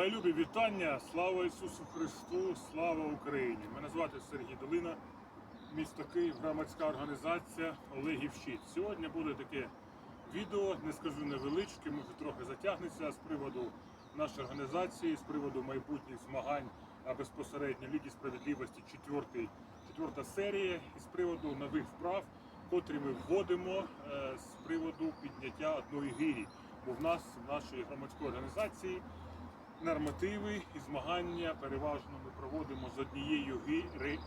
Мої любі вітання! Слава Ісусу Христу! Слава Україні! Мене звати Сергій Долина, місто Київ, громадська організація Олегів. Сьогодні буде таке відео, не скажу невеличке, може трохи затягнеться з приводу нашої організації, з приводу майбутніх змагань, а безпосередньо Ліги справедливості, четверта серія, і з приводу нових вправ, котрі ми вводимо е, з приводу підняття одної гирі. Бо в нас в нашій громадській організації нормативи і змагання переважно ми проводимо з однією гірею.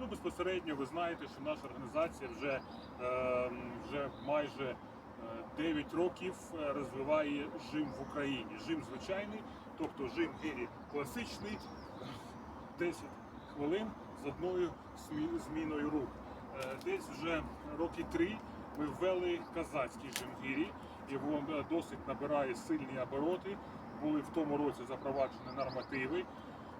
Ну, безпосередньо ви знаєте, що наша організація вже, е, вже майже е, 9 років е, розвиває жим в Україні. Жим звичайний, тобто жим гірі класичний, 10 хвилин з одною зміною рук. Е, Десь вже роки три ми ввели казацький жим гірі, і він е, досить набирає сильні обороти. Були в тому році запроваджені нормативи.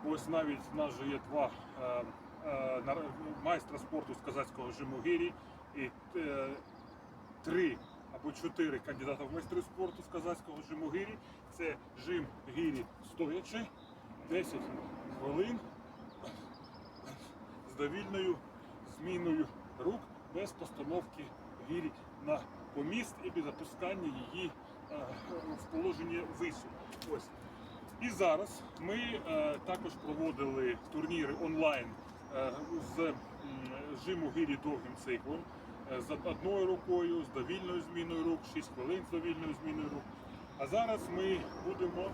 Ось навіть в нас же є два е, е, майстра спорту з казацького жиму гірі і е, три або чотири кандидата в майстри спорту з казацького жиму гірі. Це жим гірі стоячи, 10 хвилин з довільною зміною рук без постановки гірі на поміст і без опускання її в положення вису. Ось. І зараз ми е, також проводили турніри онлайн е, з жиму гірі довгим циклом, е, з одною рукою, з довільною зміною рук, 6 хвилин з довільною зміною рук. А зараз ми будемо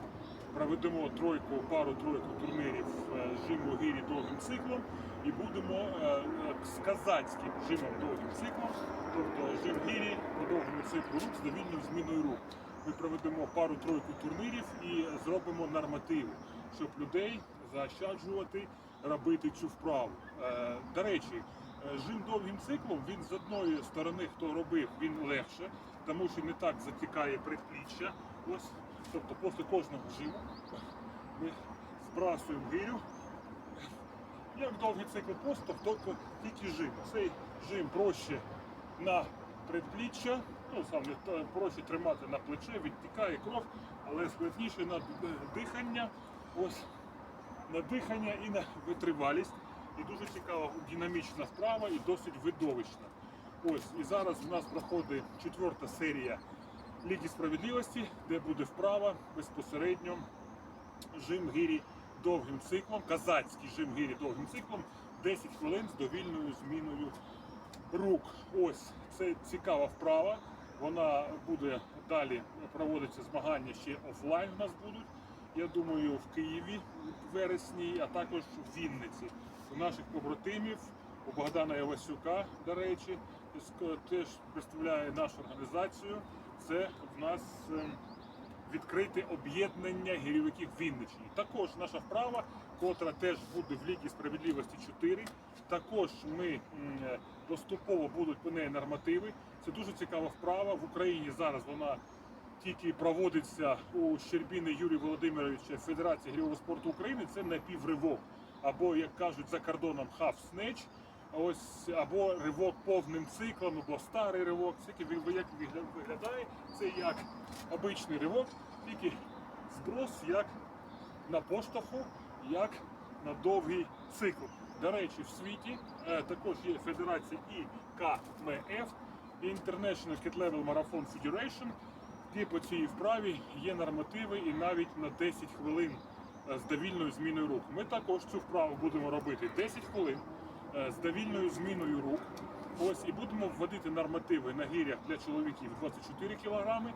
проведемо тройку, пару-тройку турнірів е, жиму гірі довгим циклом і будемо е, е, з казацьким жимом довгим циклом, тобто жим гірі по довгому циклу рук з довільною зміною рук. Ми проведемо пару-тройку турнірів і зробимо нормативи, щоб людей заощаджувати робити цю вправу. Е, До речі, е, жим довгим циклом він з одної сторони, хто робив, він легше, тому що не так затікає предпліччя. Ось, тобто після кожного жиму ми збрасуємо гирю. Як довгий цикл просто, тільки, тільки жим. Цей жим проще на предпліччя, ну саме проще тримати на плече, відтікає кров, але складніше на дихання. Ось на дихання і на витривалість. І дуже цікава динамічна вправа і досить видовищна. Ось і зараз у нас проходить четверта серія Ліги справедливості, де буде вправа безпосередньо жим гірі довгим циклом, казацький жим гірі довгим циклом, 10 хвилин з довільною зміною рук. Ось це цікава вправа. Вона буде далі проводитися змагання ще офлайн у нас будуть. Я думаю, в Києві в вересні, а також в Вінниці. У наших побратимів, у Богдана Явасюка, до речі, теж представляє нашу організацію. Це в нас ем, відкрите об'єднання гірівиків Вінниччини. Також наша вправа, котра теж буде в Лігі справедливості 4. Також ми е, доступово будуть по неї нормативи. Це дуже цікава вправа. В Україні зараз вона тільки проводиться у Щербіни Юрія Володимировича Федерації гірьового спорту України. Це напівривок. Або, як кажуть, за кордоном half snatch. Ось або ривок повним циклом, або старий ривок. Тільки як виглядає, це як обичний ривок, тільки зброс як на поштовху, як на довгий цикл. До речі, в світі е, також є федерація ІКМФ International Cat Level Marathon Federation, де по цій вправі є нормативи і навіть на 10 хвилин е, з довільною зміною рук. Ми також цю вправу будемо робити 10 хвилин е, з довільною зміною рук. Ось і будемо вводити нормативи на гірях для чоловіків 24 кілограми,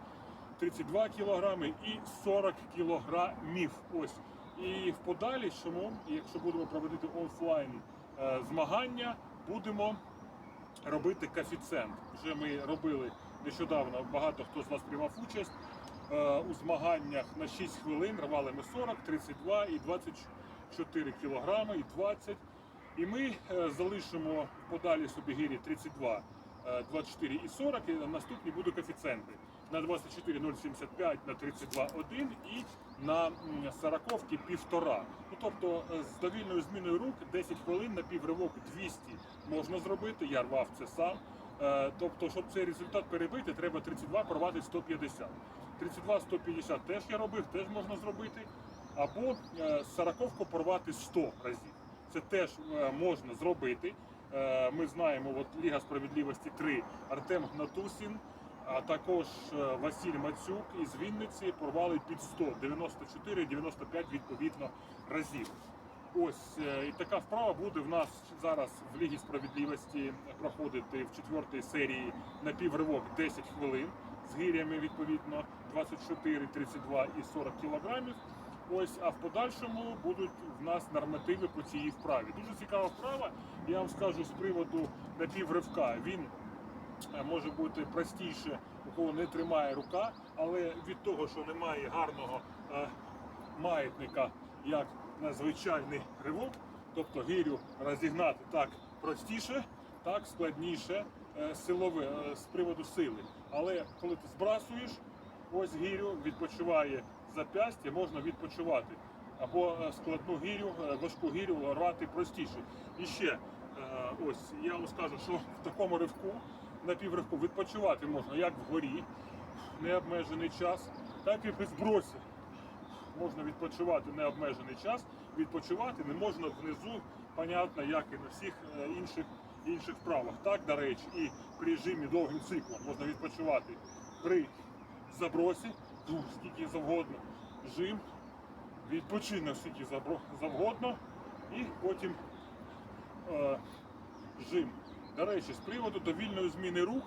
32 кілограми і 40 кілограмів. Ось. І в подальшому, якщо будемо проводити офлайн е, змагання, будемо робити коефіцієнт. Вже ми робили нещодавно, багато хто з вас приймав участь е, у змаганнях на 6 хвилин, рвали ми 40, 32 і 24 кілограми і 20. І ми е, залишимо подалі собі гірі 32, е, 24 і 40, і наступні будуть коефіцієнти. На 24 0,75, на 32 1 і на 40 півтора. Ну, тобто е, з довільною зміною рук 10 хвилин на півривок 200 можна зробити, я рвав це сам. Е, Тобто, щоб цей результат перебити, треба 32 порвати 150. 32-150 теж я робив, теж можна зробити. або е, сороковку порвати 100 разів. Це теж можна зробити. Ми знаємо, от Ліга справедливості 3 Артем Гнатусін, а також е, Василь Мацюк із Вінниці порвали під 100, 94, 95 відповідно разів. Ось е, і така вправа буде в нас зараз в Лігі справедливості проходити в четвертій серії на півривок 10 хвилин з гирями відповідно 24, 32 і 40 кілограмів. Ось, а в подальшому будуть в нас нормативи по цій вправі. Дуже цікава вправа. Я вам скажу з приводу напівривка. Він може бути простіше, у кого не тримає рука, але від того, що немає гарного е, маятника, як на звичайний ривок, тобто гирю розігнати так простіше, так складніше е, силове е, з приводу сили. Але коли ти збрасуєш, ось гірю відпочиває зап'ястя, можна відпочивати. Або е, складну гірю, е, важку гірю рвати простіше. І ще е, ось я вам скажу, що в такому ривку, на півривку відпочивати можна як вгорі, необмежений час, так і при збросі. Можна відпочивати необмежений час, відпочивати не можна внизу, понятно, як і на всіх е, інших інших вправах. Так, до речі, і при жимі довгим циклом можна відпочивати при забросі, ну, скільки завгодно, жим, відпочинок скільки завгодно, і потім е, жим. До речі, з приводу довільної зміни рух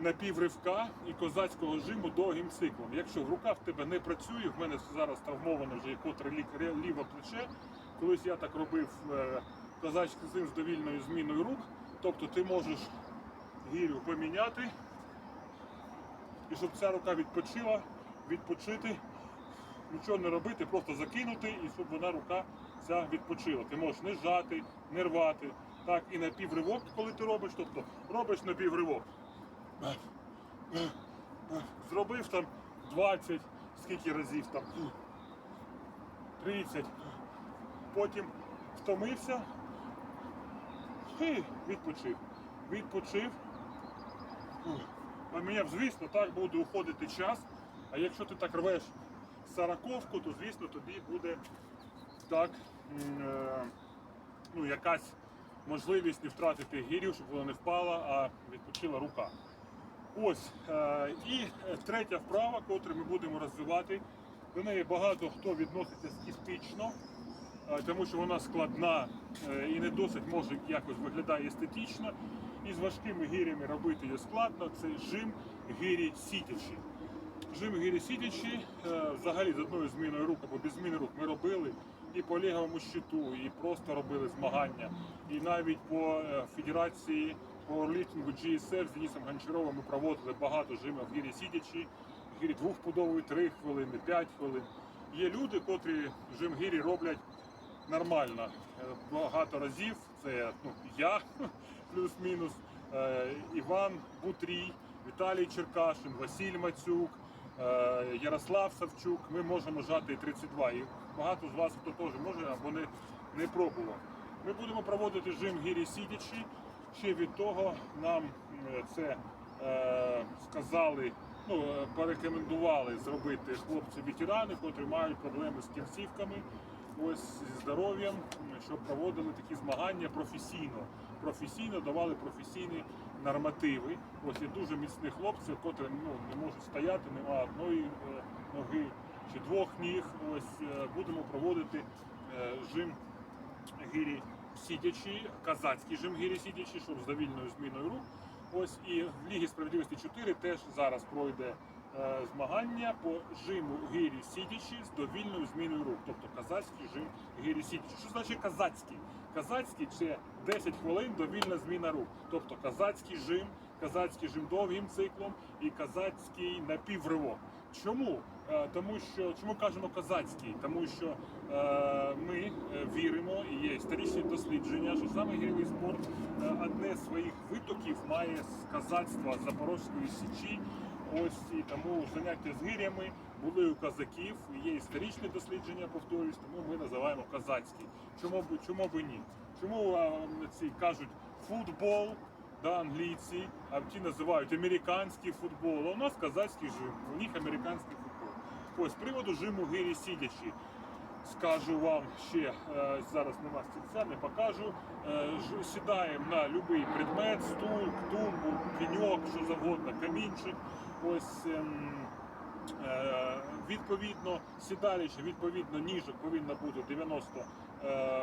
напівривка і козацького жиму довгим циклом. Якщо рука в тебе не працює, в мене зараз травмовано вже котре лі- ліве плече. Колись я так робив е, козацький зим з довільною зміною рук. Тобто ти можеш гірю поміняти, і щоб ця рука відпочила, відпочити, нічого не робити, просто закинути, і щоб вона рука ця відпочила. Ти можеш не жати, не рвати. Так, і на півривок, коли ти робиш, тобто робиш на півривок. Зробив там 20, скільки разів там, 30. Потім втомився і відпочив. Відпочив. Поміняв, звісно, так буде уходити час. А якщо ти так рвеш сороковку, то звісно тобі буде так е, ну, якась можливість не втратити гірю, щоб вона не впала, а відпочила рука. Ось. е, І е, третя вправа, котру ми будемо розвивати. До неї багато хто відноситься скептично, е, тому що вона складна і не досить може якось виглядає естетично. І з важкими гирями робити її складно. Це жим гирі сидячи. Жим гирі е, взагалі з одною зміною рук або без зміни рук ми робили і по ліговому щиту, і просто робили змагання. І навіть по е, федерації пауерліфтингу GSF з Денисом Гончаровим ми проводили багато жимів гирі сидячи, гирі двохпудової 3 хвилини, 5 хвилин. Є люди, котрі жим гирі роблять нормально е, багато разів. Це ну, я плюс-мінус, е, Іван Бутрій, Віталій Черкашин, Василь Мацюк, Ярослав Савчук. Ми можемо жати і 32. Багато з вас хто теж може або не, не пробував. Ми будемо проводити жим гірі сидячи. Ще від того нам е, це е, сказали, ну, е, порекомендували зробити хлопці-ветерани, котрі мають проблеми з кінцівками, ось зі здоров'ям, щоб проводили такі змагання професійно. Професійно давали професійні нормативи. Ось є дуже міцні хлопці, котрі ну, не можуть стояти, нема одної е, ноги чи двох ніг. Ось е, будемо проводити е, жим гирі сидячі, казацький жим гирі сидячі, щоб з довільною зміною рук. Ось і в Лігі справедливості 4 теж зараз пройде е, змагання по жиму гирі сидячі з довільною зміною рук, тобто казацький жим гирі сидячі. Що значить казацький? Казацький це 10 хвилин довільна зміна рук, тобто казацький жим, казацький жим довгим циклом і казацький напівривок. Чому? Е, Тому що чому кажемо козацький? Тому що е, ми е, віримо і є історичні дослідження, що саме гірський спорт е, одне з своїх витоків має з казацтва Запорозької січі. Ось і тому заняття з гирями були у козаків. Є історичні дослідження, повторюсь, тому ми називаємо козацький. Чому б чому б ні? Чому е, ці кажуть футбол? Да, англійці, а ті називають американський футбол. А у нас казацький жим, у них американський футбол. Ось з приводу жиму гирі сидячи. скажу вам ще е, зараз нема стільця, не покажу. Е, Сідаємо на будь-який предмет, стул, тумбу, пеньок, що завгодно, камінчик. Ось ем, е, відповідно сідалище, відповідно ніжок повинно бути 90 е,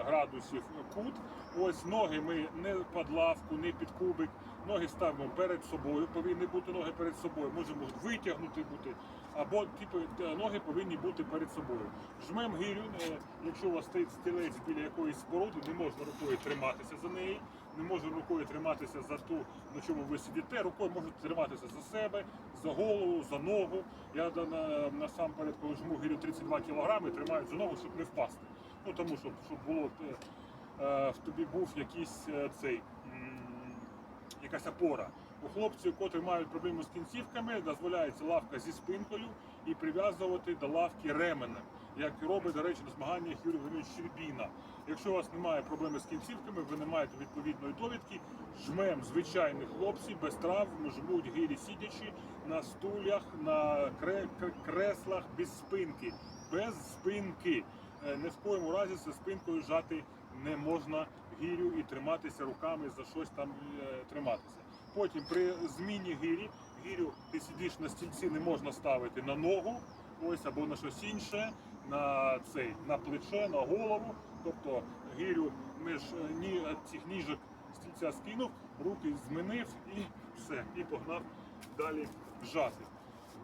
градусів кут. Ось ноги ми не під лавку, не під кубик. Ноги ставимо перед собою, повинні бути ноги перед собою. Може можуть витягнути бути, або типу е, ноги повинні бути перед собою. Жмем гирю, е, якщо у вас стоїть стілець біля якоїсь споруди, не можна рукою триматися за неї, не можна рукою триматися за ту, на чому ви сидите. Рукою можете триматися за себе, за голову, за ногу. Я насамперед, коли жму гирю 32 кг, тримаю за ногу, щоб не впасти. Ну тому щоб, щоб було е, е, в тобі був якийсь е, цей. Якась опора. У хлопців, котрі мають проблеми з кінцівками, дозволяється лавка зі спинкою і прив'язувати до лавки ременем, як робить, до речі, на змаганнях Юрій Володимирович Щербіна. Якщо у вас немає проблеми з кінцівками, ви не маєте відповідної довідки, жмем звичайних хлопців без травм, жмуть гирі сидячи на стулях, на кре- кре- креслах без спинки. Без спинки. Е, Ні в коєму разі зі спинкою жати не можна гірю і триматися руками за щось там е, триматися. Потім при зміні гирі, гірю ти сидиш на стільці, не можна ставити на ногу, ось або на щось інше, на цей на плече, на голову. Тобто гирю між е, ні цих ніжок стільця скинув, руки змінив і все, і погнав далі жати.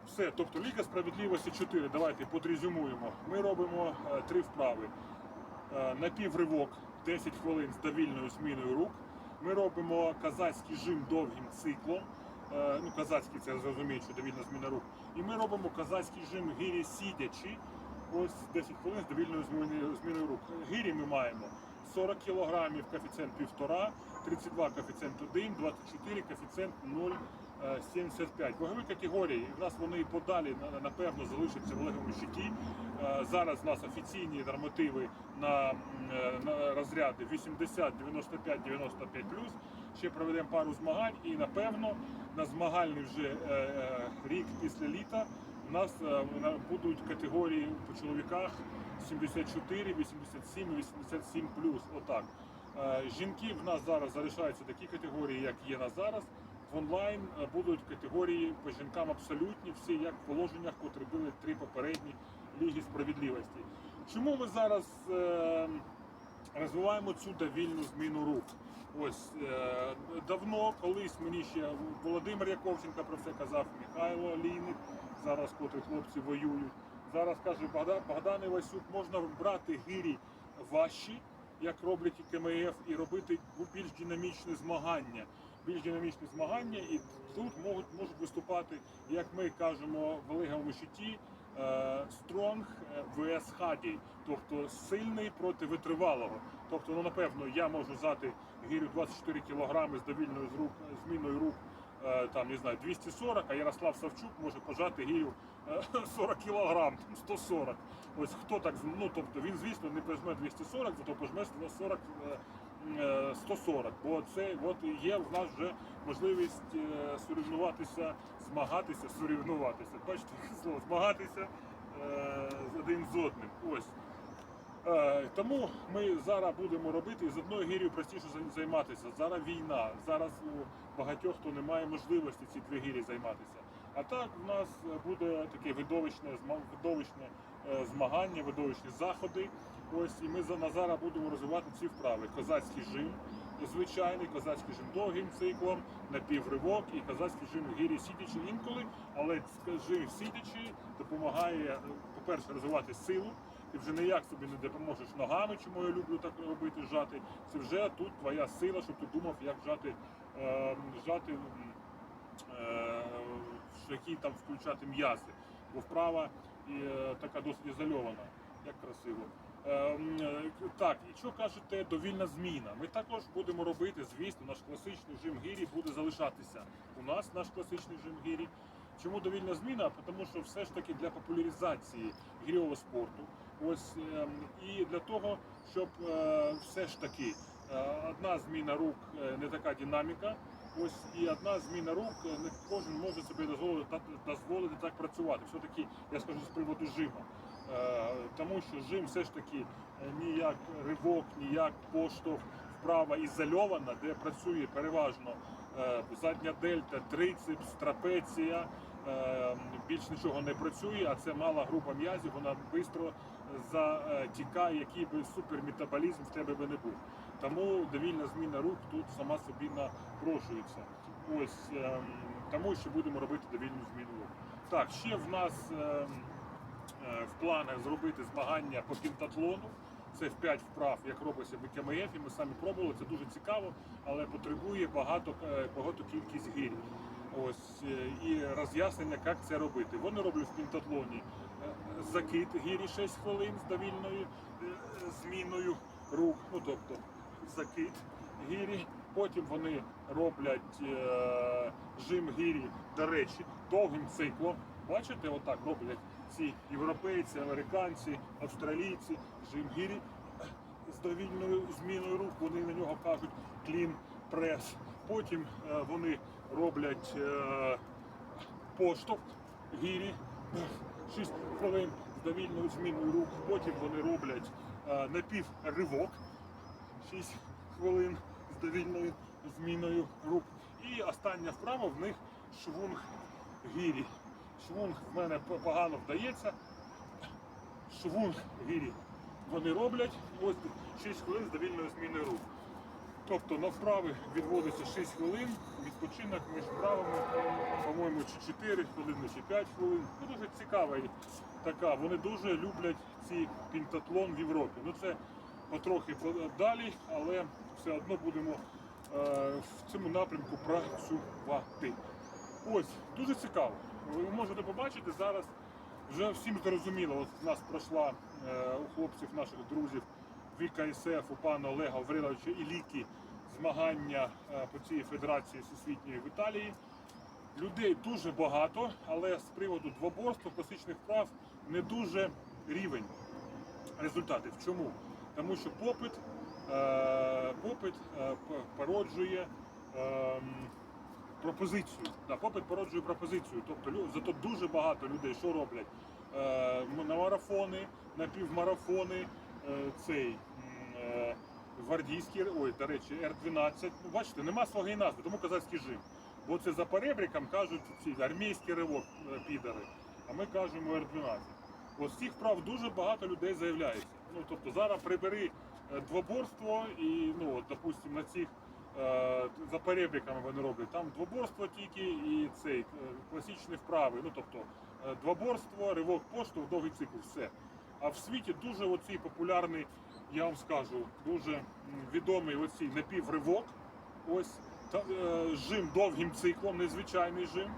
Все, тобто Ліга справедливості 4. Давайте подрезюмуємо. Ми робимо е, три вправи. Е, напівривок 10 хвилин з довільною зміною рук. Ми робимо казацький жим довгим циклом. Е, Ну, казацький це зрозуміють, що довільна зміна рук. І ми робимо казацький жим гирі сидячи. Ось 10 хвилин з довільною зміною, рук. Гирі ми маємо 40 кг коефіцієнт 1,5, 32 коефіцієнт 1, 24 коефіцієнт 0,75. Вагові категорії, в нас вони подалі напевно залишаться в легкому щиті. Е, Зараз у нас офіційні нормативи на, е, на розряди 80, 95, 95 Ще проведемо пару змагань і напевно на змагальний вже е, рік після літа у нас будуть категорії по чоловіках 74, 87, 87 Отак. Жінки в нас зараз залишаються такі категорії, як є на зараз. В онлайн е, будуть категорії по жінкам абсолютні, всі як в положеннях, котрі були три попередні ліги справедливості. Чому ми зараз е, розвиваємо цю довільну зміну рук? Ось е, давно, колись мені ще Володимир Яковченко про це казав, Михайло Лійник, зараз котрі хлопці воюють. Зараз каже Богдан, Богдан Івасюк, можна брати гирі важчі, як роблять і КМФ, і робити більш динамічне змагання. Більш динамічне змагання, і тут можуть, можуть виступати, як ми кажемо в лиговому щиті, е, Strong vs Hardy, тобто сильний проти витривалого. Тобто, ну напевно, я можу взяти гірю 24 кг з довільною з рук, зміною рук, е, там не знаю, 240, а Ярослав Савчук може пожати гірю е, 40 кг, там 140. Ось хто так, ну тобто він, звісно, не пожме 240, зато пожме 140, е, е, 140. Бо це от є в нас вже можливість е, соревнуватися, змагатися, соревнуватися. Бачите, слово, змагатися е, один з одним. Ось. Е, Тому ми зараз будемо робити з одною гір'ю простіше займатися. Зараз війна, зараз у багатьох хто не має можливості ці дві гірі займатися. А так в нас буде таке видовищне, видовищне е, змагання, видовищні заходи. Ось і ми на зараз будемо розвивати ці вправи. Козацький жим, звичайний, козацький жим довгим циклом, напівривок і козацький жим в гірі сидячи інколи, але жим сидячи допомагає, е, по-перше, розвивати силу. Ти вже ніяк собі не допоможеш ногами, чому я люблю так робити, жати. Це вже тут твоя сила, щоб ти думав, як жати, е, жати е, які там включати м'язи. Бо вправа і, е, така досить ізольована. Як красиво. Е, м, е, так, і що кажете, довільна зміна. Ми також будемо робити, звісно, наш класичний жим гірі буде залишатися. У нас наш класичний жим гірі. Чому довільна зміна? Тому що все ж таки для популяризації гірьового спорту. Ось ем, і для того, щоб е, все ж таки одна зміна рук не така динаміка. Ось і одна зміна рук е, не кожен може собі дозволити дозволити так працювати. Все таки я скажу з приводу жима. Е, Тому що жим все ж таки е, ніяк ривок, ніяк поштовх вправа ізольована, де працює переважно задня дельта, трицепс, трапеція. Більш нічого не працює, а це мала група м'язів, вона швидко затікає, який би суперметаболізм в тебе би не був. Тому довільна зміна рук тут сама собі напрошується. Ось ем, тому що будемо робити довільну зміну рук. Так, ще в нас ем, е, в планах зробити змагання по пентатлону. Це в 5 вправ, як робиться в КМФ, і ми самі пробували. Це дуже цікаво, але потребує багато, е, багато кількість гирь. Ось е, і роз'яснення, як це робити. Вони роблять в пентатлоні е, закид гірі 6 хвилин з довільною е, зміною рук. Ну тобто закид гірі. Потім вони роблять е, жим гірі, до речі, довгим циклом. Бачите, отак роблять ці європейці, американці, австралійці, жим гірі з довільною зміною рук. Вони на нього кажуть клін прес. Потім е, вони роблять е, поштовх гірі 6 хвилин з довільною зміною рук. Потім вони роблять е, напівривок 6 хвилин з довільною зміною рук. І остання вправа в них швунг гірі. Швунг в мене погано вдається. Швунг гірі. Вони роблять ось 6 хвилин з довільною зміною рук. Тобто на вправи відводиться 6 хвилин, відпочинок між вправами, по-моєму, чи 4 хвилини, чи 5 хвилин. Ну, дуже цікава і така. Вони дуже люблять ці пентатлон в Європі. Ну це потрохи далі, але все одно будемо е, в цьому напрямку працювати. Ось, дуже цікаво. Ви можете побачити зараз. Вже всім зрозуміло, от в нас пройшла е, у хлопців, наших друзів Віка СФ, у пана Олега Гавриловича і Ліки змагання е, по цій федерації всесвітньої в Італії. Людей дуже багато, але з приводу двоборства, класичних прав не дуже рівень результатів. Чому? Тому що попит, е, попит е, породжує ем, пропозицію. Попит породжує пропозицію. Тобто зато дуже багато людей що роблять? На марафони, на півмарафони, цей. Гвардійський, ой, до речі, Р-12. Ну, бачите, нема своєї назви, тому казацький жим. Бо це за перебріком кажуть ці армійський ривок е, підари, а ми кажемо Р-12. Ось цих прав дуже багато людей заявляється. Ну, тобто зараз прибери е, двоборство і, ну, от, допустим, на цих е, за перебріками вони роблять. Там двоборство тільки і цей класичні вправи. Ну, тобто двоборство, ривок поштовх, довгий цикл, все. А в світі дуже оцей популярний, я вам скажу, дуже відомий оцей напівривок. Ось та, е, жим довгим циклом, незвичайний жим.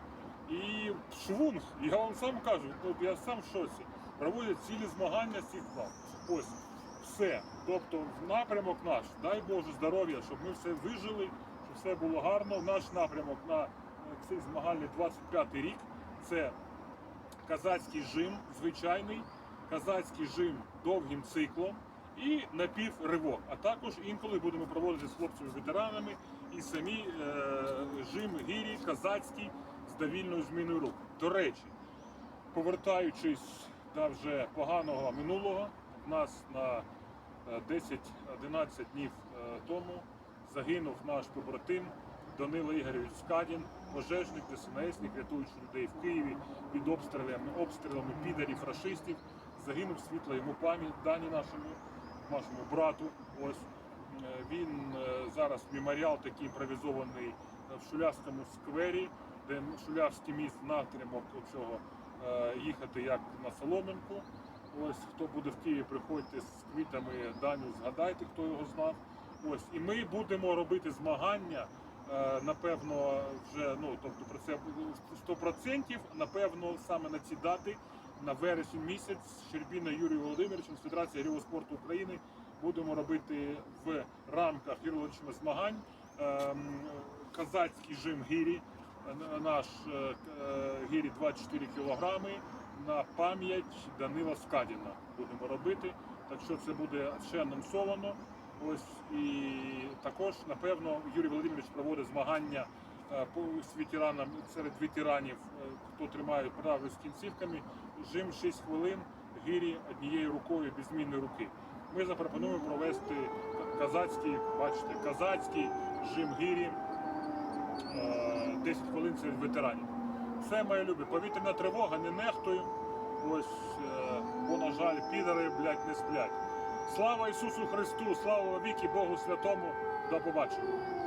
І швунг, я вам сам кажу, я сам в шоці. Проводять цілі змагання з цих вправ. Ось все. Тобто напрямок наш, дай Боже здоров'я, щоб ми все вижили, щоб все було гарно. Наш напрямок на е, цей змагальний 25 рік це казацький жим, звичайний, казацький жим довгим циклом і напівривок. А також інколи будемо проводити з хлопцями-ветеранами і самі е, жим гірі казацький з довільною зміною рук. До речі, повертаючись до вже поганого минулого, в нас на е, 10-11 днів е, тому загинув наш побратим Данило Ігорович Скадін, пожежник, ДСНСник, рятуючи людей в Києві під обстрілами, обстрілами підарів, фашистів. Загинув світла йому пам'ять дані нашому, нашому брату. Ось Е, він е, зараз меморіал такий імпровізований е, в Шулявському сквері, де Шулявський міст напрямок цього їхати як на Соломинку. Ось хто буде в Києві, приходьте з квітами Даню, згадайте, хто його знав. Ось і ми будемо робити змагання. Напевно, вже ну тобто про це 100%, Напевно, саме на ці дати на вересень місяць Щербіна Юрієм Володимировичем з Федерації аеріо спорту України будемо робити в рамках юридичних змагань ем, казацький жим гірі, наш е, е, гірі 24 кілограми на пам'ять Данила Скадіна будемо робити. Так що це буде ще анонсовано. Ось і також, напевно, Юрій Володимирович проводить змагання з ветеранам серед ветеранів, е, хто тримає право з кінцівками. Жим 6 хвилин гирі однією рукою без зміни руки. Ми запропонуємо провести казацький, бачите, казацький жим гирі. Е, 10 хвилин серед ветеранів. Все, мої любі, повітряна тривога, не нехтуємо. Ось, е, бо, на жаль, підари, блядь, не сплять. Слава Ісусу Христу, слава віки Богу Святому, до побачення.